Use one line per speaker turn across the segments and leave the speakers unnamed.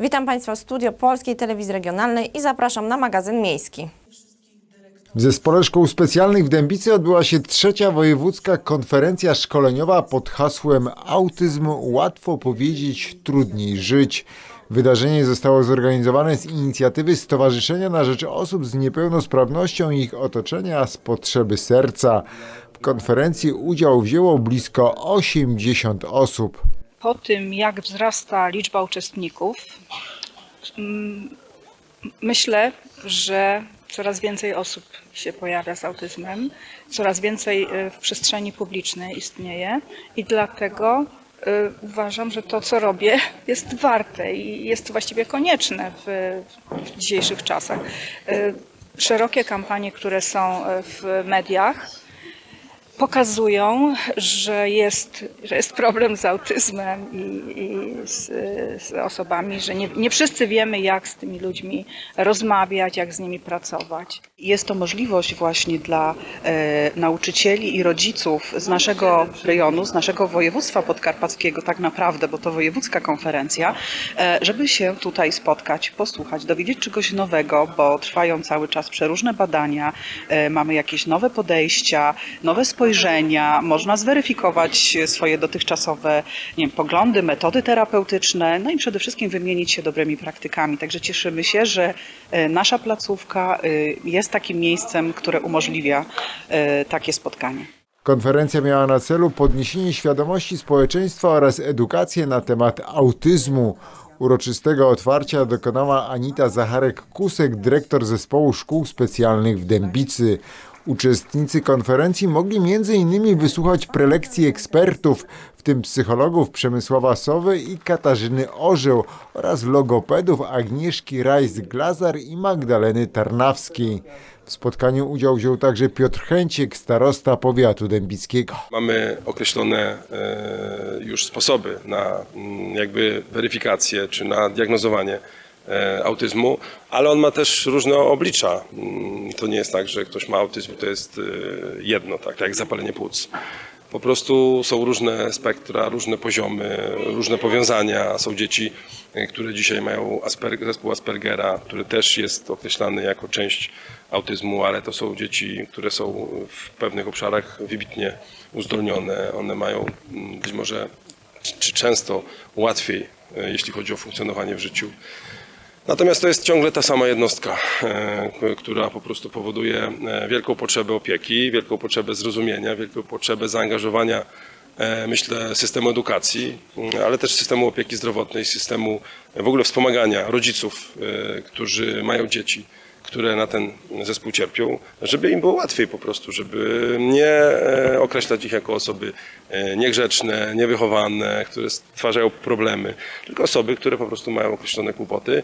Witam Państwa w studio Polskiej Telewizji Regionalnej i zapraszam na magazyn miejski.
W Zespole Szkół Specjalnych w Dębicy odbyła się trzecia wojewódzka konferencja szkoleniowa pod hasłem Autyzm łatwo powiedzieć, trudniej żyć. Wydarzenie zostało zorganizowane z inicjatywy Stowarzyszenia na Rzecz Osób z Niepełnosprawnością i ich otoczenia z potrzeby serca. W konferencji udział wzięło blisko 80 osób.
Po tym, jak wzrasta liczba uczestników, myślę, że coraz więcej osób się pojawia z autyzmem, coraz więcej y, w przestrzeni publicznej istnieje i dlatego y, uważam, że to, co robię, jest warte i jest właściwie konieczne w, w dzisiejszych czasach. Y, Szerokie kampanie, które są w mediach, pokazują, że jest, że jest problem z autyzmem i, i z, z osobami, że nie, nie wszyscy wiemy, jak z tymi ludźmi rozmawiać, jak z nimi pracować.
Jest to możliwość właśnie dla e, nauczycieli i rodziców z naszego rejonu, z naszego województwa podkarpackiego tak naprawdę, bo to wojewódzka konferencja, e, żeby się tutaj spotkać, posłuchać, dowiedzieć czegoś nowego, bo trwają cały czas przeróżne badania, e, mamy jakieś nowe podejścia, nowe spojrzenia, można zweryfikować swoje dotychczasowe nie wiem, poglądy, metody terapeutyczne, no i przede wszystkim wymienić się dobrymi praktykami. Także cieszymy się, że e, nasza placówka e, jest takim miejscem, które umożliwia e, takie spotkanie.
Konferencja miała na celu podniesienie świadomości społeczeństwa oraz edukację na temat autyzmu. Uroczystego otwarcia dokonała Anita Zacharek-Kusek, dyrektor zespołu szkół specjalnych w Dębicy. Uczestnicy konferencji mogli m.in. wysłuchać prelekcji ekspertów, w tym psychologów Przemysława Sowy i Katarzyny Orzeł oraz logopedów Agnieszki Rajs-Glazar i Magdaleny Tarnawskiej. W spotkaniu udział wziął także Piotr Chęciek, starosta powiatu dębickiego.
Mamy określone e, już sposoby na mm, jakby weryfikację czy na diagnozowanie autyzmu, ale on ma też różne oblicza. Mm, To nie jest tak, że ktoś ma autyzm, to jest e, jedno, tak, jak zapalenie płuc. Po prostu są różne spektra, różne poziomy, różne powiązania. Są dzieci, e, które dzisiaj mają Asperg- zespół Aspergera, który też jest określany jako część autyzmu, ale to są dzieci, które są w pewnych obszarach wybitnie uzdolnione. One mają mm, być może czy często łatwiej, e, jeśli chodzi o funkcjonowanie w życiu. Natomiast to jest ciągle ta sama jednostka, e, która po prostu powoduje e, wielką potrzebę opieki, wielką potrzebę zrozumienia, wielką potrzebę zaangażowania, e, myślę, systemu edukacji, m, ale też systemu opieki zdrowotnej, systemu w ogóle wspomagania rodziców, którzy mają dzieci, które na ten zespół cierpią, żeby im było łatwiej po prostu, żeby nie określać ich jako osoby niegrzeczne, niewychowane, które stwarzają problemy, tylko osoby, które po prostu mają określone kłopoty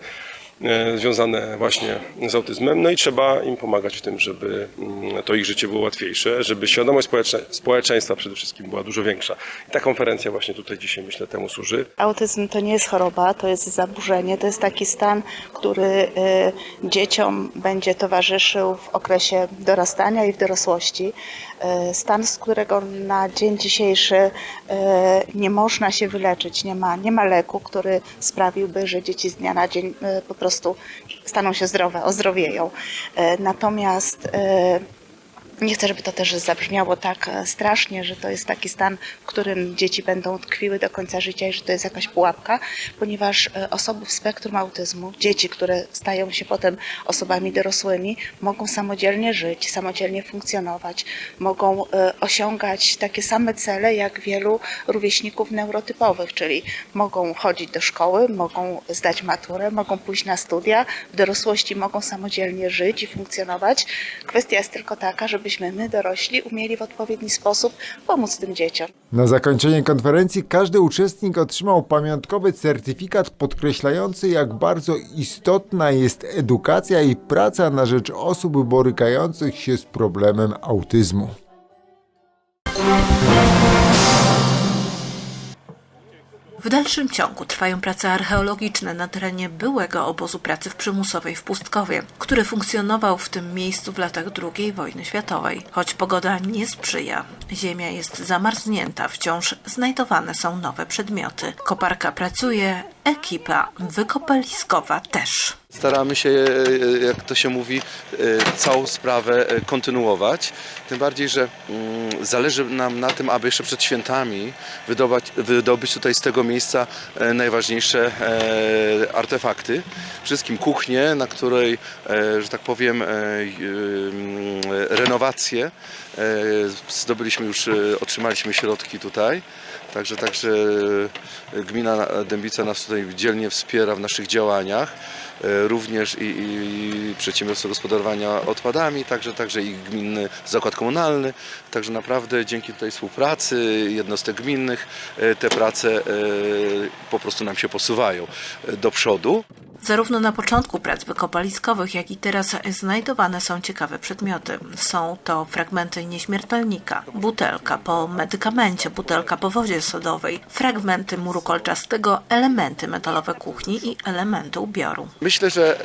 związane właśnie z autyzmem, no i trzeba im pomagać w tym, żeby mm, to ich życie było łatwiejsze, żeby świadomość społecze, społeczeństwa przede wszystkim była dużo większa. I ta konferencja właśnie tutaj dzisiaj myślę temu służy.
Autyzm to nie jest choroba, to jest zaburzenie, to jest taki stan, który y, dzieciom będzie towarzyszył w okresie dorastania i w dorosłości. Y, Stan, z którego na dzień dzisiejszy y, nie można się wyleczyć, nie ma, nie ma leku, który sprawiłby, że dzieci z dnia na dzień po prostu staną się zdrowe, ozdrowieją. Y, Natomiast y, nie chcę, żeby to też zabrzmiało tak e, strasznie, że to jest taki stan, w którym dzieci będą tkwiły do końca życia i że to jest jakaś pułapka, ponieważ e, osoby w spektrum autyzmu, dzieci, które stają się potem osobami dorosłymi, mogą samodzielnie żyć, samodzielnie funkcjonować, mogą e, osiągać takie same cele jak wielu rówieśników neurotypowych, czyli mogą chodzić do szkoły, mogą zdać maturę, mogą pójść na studia, w dorosłości mogą samodzielnie żyć i funkcjonować. Kwestia jest tylko taka, żebyśmy my dorośli umieli w odpowiedni sposób pomóc tym dzieciom.
Na zakończenie konferencji każdy uczestnik otrzymał pamiątkowy certyfikat podkreślający, jak bardzo istotna jest edukacja i praca na rzecz osób borykających się z problemem autyzmu.
W dalszym ciągu trwają prace archeologiczne na terenie byłego obozu pracy w przymusowej w Pustkowie, który funkcjonował w tym miejscu w latach II wojny światowej. Choć pogoda nie sprzyja, Ziemia jest zamarznięta, wciąż znajdowane są nowe przedmioty. Koparka pracuje, ekipa wykopaliskowa też.
Staramy się, e, jak to się mówi, e, całą sprawę e, kontynuować. Tym bardziej, że mm, zależy nam na tym, aby jeszcze przed świętami wydobyć, wydobyć tutaj z tego miejsca e, najważniejsze e, artefakty. Wszystkim kuchnię, na której, e, że tak powiem, e, renowację e, zdobyliśmy już, e, otrzymaliśmy środki tutaj. Także, także e, gmina Dębica nas tutaj dzielnie wspiera w naszych działaniach. E, Również i, i przedsiębiorstwo gospodarowania odpadami, także, także i gminny zakład komunalny. Także naprawdę dzięki tej współpracy jednostek gminnych e, te prace e, po prostu nam się posuwają do przodu.
Zarówno na początku prac wykopaliskowych, jak i teraz znajdowane są ciekawe przedmioty. Są to fragmenty nieśmiertelnika, butelka po medykamencie, butelka po wodzie sodowej, fragmenty muru kolczastego, elementy metalowe kuchni i elementy ubioru.
Myślę, że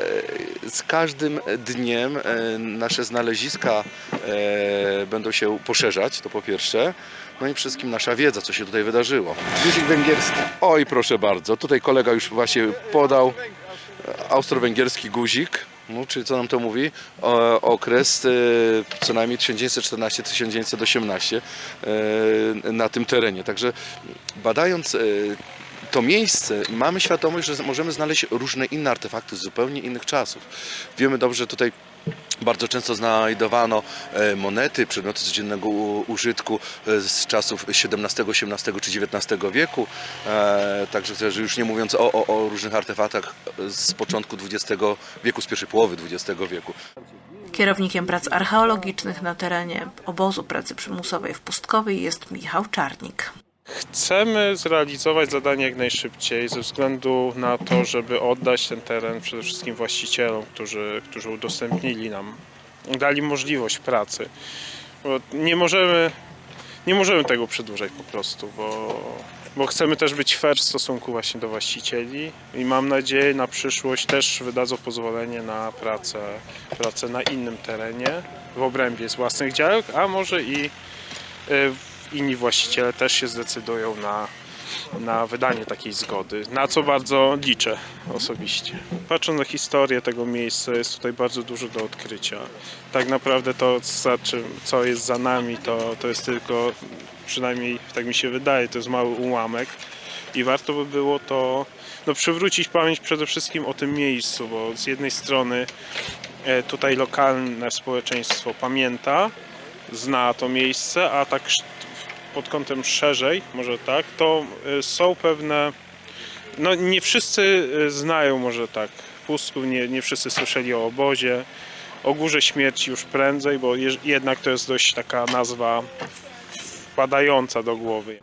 e, z każdym dniem e, nasze znaleziska e, będą się poszerzać, to po pierwsze. No i wszystkim nasza wiedza, co się tutaj wydarzyło. Guzik węgierski. Oj, proszę bardzo. Tutaj kolega już właśnie podał austro-węgierski guzik. No, czyli co nam to mówi? O, okres e, co najmniej 1914-1918 e, na tym terenie. Także badając e, to miejsce mamy świadomość, że możemy znaleźć różne inne artefakty z zupełnie innych czasów. Wiemy dobrze, że tutaj bardzo często znajdowano e, monety, przedmioty codziennego użytku e, z czasów XVII, XVIII czy XIX wieku. E, Także już nie mówiąc o, o, o różnych artefaktach z początku XX wieku, z pierwszej połowy XX wieku.
Kierownikiem prac archeologicznych na terenie obozu pracy przymusowej w Pustkowej jest Michał Czarnik.
Chcemy zrealizować zadanie jak najszybciej ze względu na to, żeby oddać ten teren przede wszystkim właścicielom, którzy, którzy udostępnili nam, dali możliwość pracy. Bo nie możemy, nie możemy tego przedłużać po prostu, bo, bo chcemy też być fair w stosunku właśnie do właścicieli i mam nadzieję na przyszłość też wydadzą pozwolenie na pracę, pracę na innym terenie w obrębie z własnych działek, a może i y, inni właściciele też się zdecydują na, na wydanie takiej zgody, na co bardzo liczę osobiście. Patrząc na historię tego miejsca, jest tutaj bardzo dużo do odkrycia. Tak naprawdę to, czym, co jest za nami, to, to jest tylko, przynajmniej tak mi się wydaje, to jest mały ułamek i warto by było to no, przywrócić pamięć przede wszystkim o tym miejscu, bo z jednej strony e, tutaj lokalne społeczeństwo pamięta, zna to miejsce, a tak pod kątem szerzej, może tak, to y, są pewne. No nie wszyscy y, znają może tak Pustków, nie, nie wszyscy słyszeli o obozie, o Górze Śmierci już prędzej, bo jednak to jest dość taka nazwa wpadająca do głowy.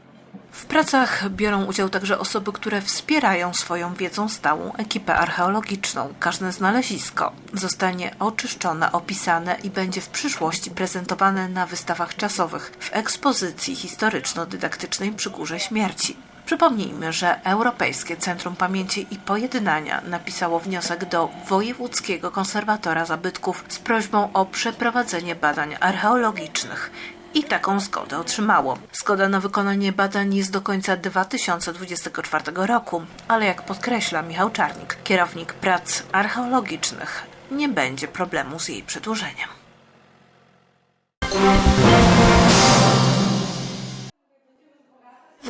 W pracach biorą udział także osoby, które wspierają swoją wiedzą stałą ekipę archeologiczną. Każde znalezisko zostanie oczyszczone, opisane i będzie w przyszłości prezentowane na wystawach czasowych w ekspozycji historyczno-dydaktycznej przy Górze Śmierci. Przypomnijmy, że Europejskie Centrum Pamięci i Pojednania napisało wniosek do Wojewódzkiego Konserwatora Zabytków z prośbą o przeprowadzenie badań archeologicznych i taką zgodę otrzymało. Zgoda na wykonanie badań jest do końca 2024 roku, ale jak podkreśla Michał Czarnik, kierownik prac archeologicznych, nie będzie problemu z jej przedłużeniem.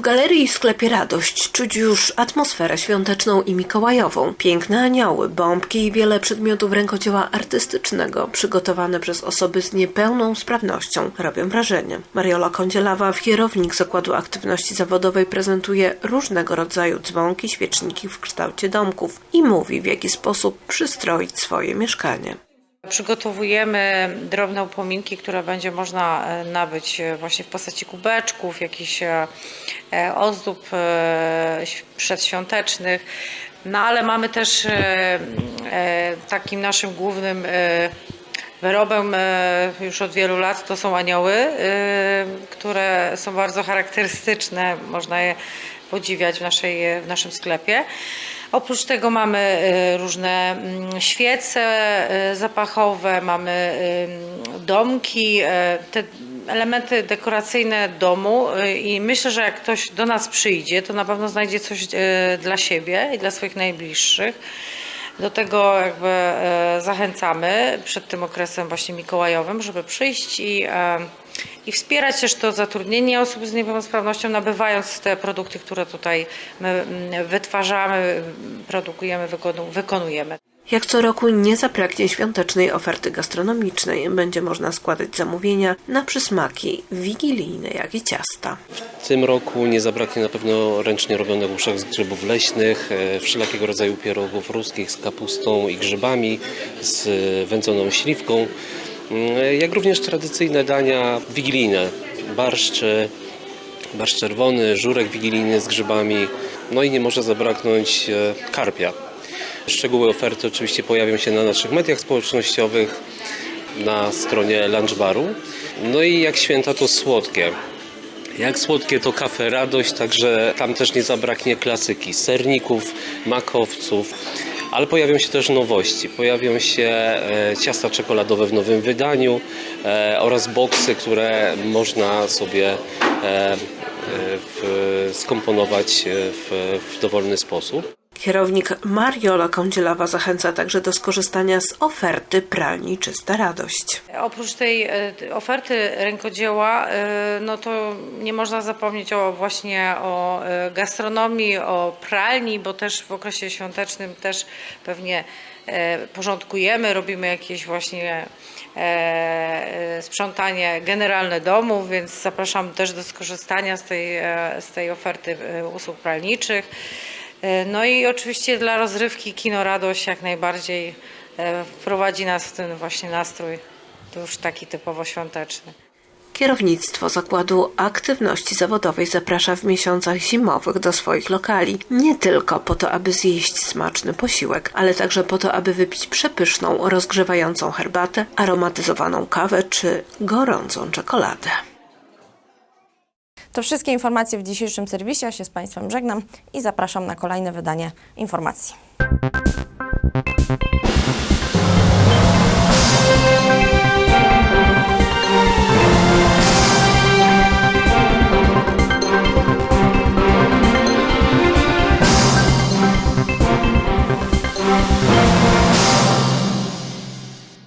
Galerii i sklepie Radość czuć już atmosferę świąteczną i mikołajową. Piękne anioły, bombki i wiele przedmiotów rękodzieła artystycznego przygotowane przez osoby z niepełną sprawnością robią wrażenie. Mariola Kądzielawa, kierownik Zakładu Aktywności Zawodowej, prezentuje różnego rodzaju dzwonki, świeczniki w kształcie domków i mówi, w jaki sposób przystroić swoje mieszkanie.
Przygotowujemy drobne upominki, które będzie można e, nabyć e, właśnie w postaci kubeczków, jakichś e, ozdób przedświątecznych. No ale mamy też takim naszym głównym wyrobem już od wielu lat to są anioły, które są bardzo charakterystyczne. Można je podziwiać w, naszej, w naszym sklepie. Oprócz tego mamy e, różne mm, świece e, zapachowe, mamy e, domki. Te elementy dekoracyjne domu y, i myślę, że jak ktoś do nas przyjdzie, to na pewno znajdzie coś y, dla siebie i dla swoich najbliższych. Do tego jakby zachęcamy przed tym okresem właśnie mikołajowym, żeby przyjść i, i wspierać też to zatrudnienie osób z niepełnosprawnością, nabywając te produkty, które tutaj my mm, wytwarzamy, produkujemy, wykonu- wykonujemy.
Jak co roku nie zabraknie świątecznej oferty gastronomicznej. Będzie można składać zamówienia na przysmaki wigilijne, jak i ciasta.
W tym roku nie zabraknie na pewno ręcznie robionych uszek z grzybów leśnych, e, wszelakiego rodzaju pierogów ruskich z kapustą i grzybami, z wędzoną śliwką, jak również tradycyjne dania wigilijne, barszcz, barszcz czerwony, żurek wigilijny z grzybami, no i nie może zabraknąć e, karpia. Szczegóły oferty oczywiście pojawią się na naszych mediach społecznościowych, na stronie Lunchbaru. No i jak święta to słodkie. Jak słodkie to kafe radość, także tam też nie zabraknie klasyki, serników, makowców, ale pojawią się też nowości. Pojawią się e, ciasta czekoladowe w nowym wydaniu e, oraz boksy, które można sobie e, skomponować w dowolny sposób.
Kierownik Mariola Kądzielawa zachęca także do skorzystania z oferty pralni Czysta Radość.
Oprócz tej e, oferty rękodzieła, e, no to nie można zapomnieć o właśnie o e, gastronomii, o pralni, bo też w okresie świątecznym też pewnie porządkujemy, robimy jakieś właśnie sprzątanie generalne domu, więc zapraszam też do skorzystania z tej, z tej oferty usług pralniczych. E, No i oczywiście dla rozrywki Kino Radość jak najbardziej e, wprowadzi nas w ten właśnie nastrój już taki typowo świąteczny.
Kierownictwo Zakładu Aktywności Zawodowej zaprasza w miesiącach zimowych do swoich lokali. Nie tylko po to, aby zjeść smaczny posiłek, ale także po to, aby wypić przepyszną, rozgrzewającą herbatę, aromatyzowaną kawę czy gorącą czekoladę.
To wszystkie informacje w dzisiejszym serwisie. Ja się z Państwem żegnam i zapraszam na kolejne wydanie informacji.